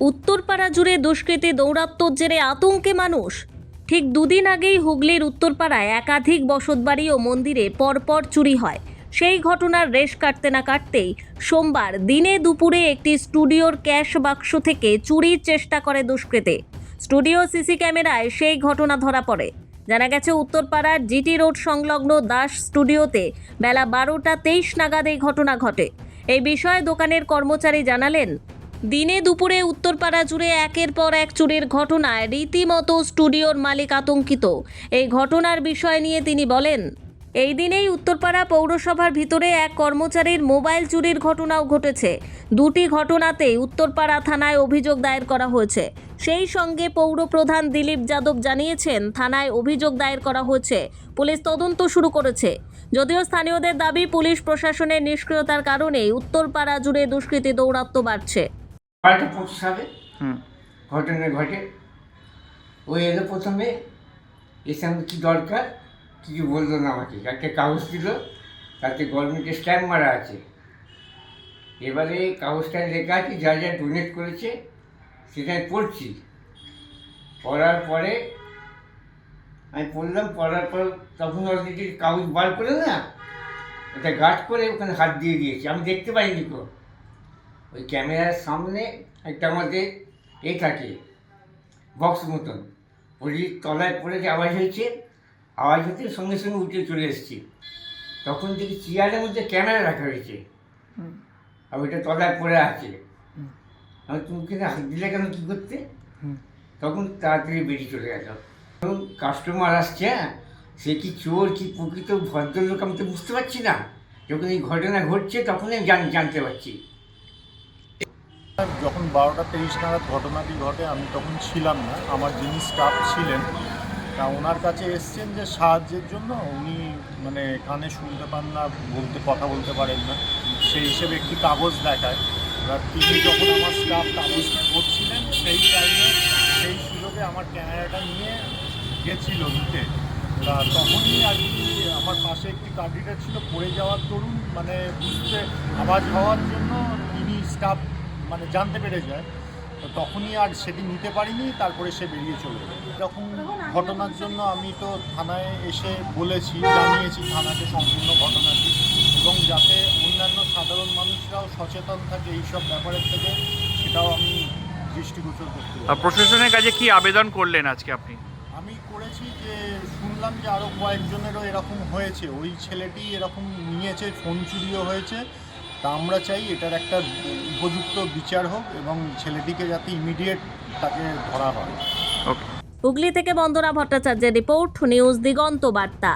উত্তরপাড়া জুড়ে দুষ্কৃতী দৌরাত্ম্যর জেরে আতঙ্কে মানুষ। ঠিক দুদিন আগেই হুগলির উত্তরপাড়ায় একাধিক বসতবাড়ি ও মন্দিরে পরপর চুরি হয়। সেই ঘটনার রেশ কাটতে না কাটতেই সোমবার দিনে দুপুরে একটি স্টুডিওর ক্যাশ বাক্স থেকে চুরির চেষ্টা করে দুষ্কৃতী। স্টুডিও সিসি ক্যামেরায় সেই ঘটনা ধরা পড়ে। জানা গেছে, উত্তরপাড়ার জিটি রোড সংলগ্ন দাস স্টুডিওতে বেলা বারোটা তেইশ নাগাদ এই ঘটনা ঘটে। এই বিষয়ে দোকানের কর্মচারী জানালেন দিনে দুপুরে উত্তরপাড়া জুড়ে একের পর এক চুরির ঘটনায় রীতিমতো স্টুডিওর মালিক আতঙ্কিত। এই ঘটনার বিষয় নিয়ে তিনি বলেন, এই দিনেই উত্তরপাড়া পৌরসভার ভিতরে এক কর্মচারীর মোবাইল চুরির ঘটনাও ঘটেছে। দুটি ঘটনাতেই উত্তরপাড়া থানায় অভিযোগ দায়ের করা হয়েছে। সেই সঙ্গে পৌর প্রধান দিলীপ যাদব জানিয়েছেন, থানায় অভিযোগ দায়ের করা হয়েছে। পুলিশ তদন্ত শুরু করেছে। যদিও স্থানীয়দের দাবি, পুলিশ প্রশাসনের নিষ্ক্রিয়তার কারণেই উত্তরপাড়া জুড়ে দুষ্কৃতী দৌরাত্ম্য বাড়ছে। সালে হুম। ঘটনা ঘটে ও এলো প্রথমে এসে আমি কী দরকার? কিছু বলল না আমাকে। একটা কাগজ দিল তাতে গভর্নমেন্টের স্ট্যাম্প মারা আছে। এবারে কাগজটায় লেখা আছে যা যা ডোনেট করেছে সেটা আমি পড়ছি। পড়ার পরে আমি পড়লাম পড়ার পর তখন অলরেডি কাগজ বার করে না ওটা গার্ড করে ওখানে হাত দিয়ে দিয়েছি। আমি দেখতে পাইনি কো। ওই ক্যামেরার সামনে একটা আমাদের এ থাকে বক্স মতন। ওই তলায় পড়ে যে আওয়াজ হয়েছে আওয়াজ হতে সঙ্গে সঙ্গে উঠে চলে এসেছি। তখন দেখি চেয়ারের মধ্যে ক্যামেরা রাখা হয়েছে আর ওইটা তলায় পড়ে আছে। আমি তুমি কিনা হাত দিলে কেন কী করতে? তখন তাড়াতাড়ি বেরিয়ে চলে গেল। তখন কাস্টমার আসছে হ্যাঁ? সে কি চোর কি প্রকৃত ভদ্রলোক আমি তো বুঝতে পারছি না। যখন এই ঘটনা ঘটছে তখনই জানতে পারছি। যখন বারোটা তেইশ নাগাদ ঘটনাটি ঘটে, আমি তখন ছিলাম না। আমার যিনি স্টাফ ছিলেন, তা ওনার কাছে এসছেন যে সাহায্যের জন্য। উনি মানে কানে শুনতে পান না, বলতে, কথা বলতে পারেন না। সেই হিসেবে একটি কাগজ দেখায়। এবার তিনি যখন আমার স্টাফ কাগজটি করছিলেন, সেই টাইমে সেই সুযোগে আমার ক্যামেরাটা নিয়ে গেছিল নিতে। তা তখনই আর কি আমার পাশে একটি কার্ডিটার ছিল, পড়ে যাওয়ার দরুন মানে বুঝতে, আওয়াজ হওয়ার জন্য তিনি স্টাফ মানে জানতে পেরে যায় তো তখনই আর সেটি নিতে পারিনি তারপরে সে বেরিয়ে চলে যায় এরকম ঘটনার জন্য আমি তো থানায় এসে বলেছি জানিয়েছি থানাকে সম্পূর্ণ ঘটনাটি এবং যাতে অন্যান্য সাধারণ মানুষরাও সচেতন থাকে এইসব ব্যাপারের থেকে সেটাও আমি দৃষ্টিগোচর করতে আর প্রশাসনের কাছে কি আবেদন করলেন আজকে আপনি? আমি করেছি যে শুনলাম যে আরও কয়েকজনেরও এরকম হয়েছে। ওই ছেলেটি এরকম নিয়েছে ফোন চুরিও হয়েছে। তা আমরা চাই এটার একটা উপযুক্ত বিচার হোক এবং ছেলেটিকে যাতে ইমিডিয়েট তাকে ধরা হয়। হুগলি থেকে বন্দনা ভট্টাচার্যের রিপোর্ট, নিউজ দিগন্ত বার্তা।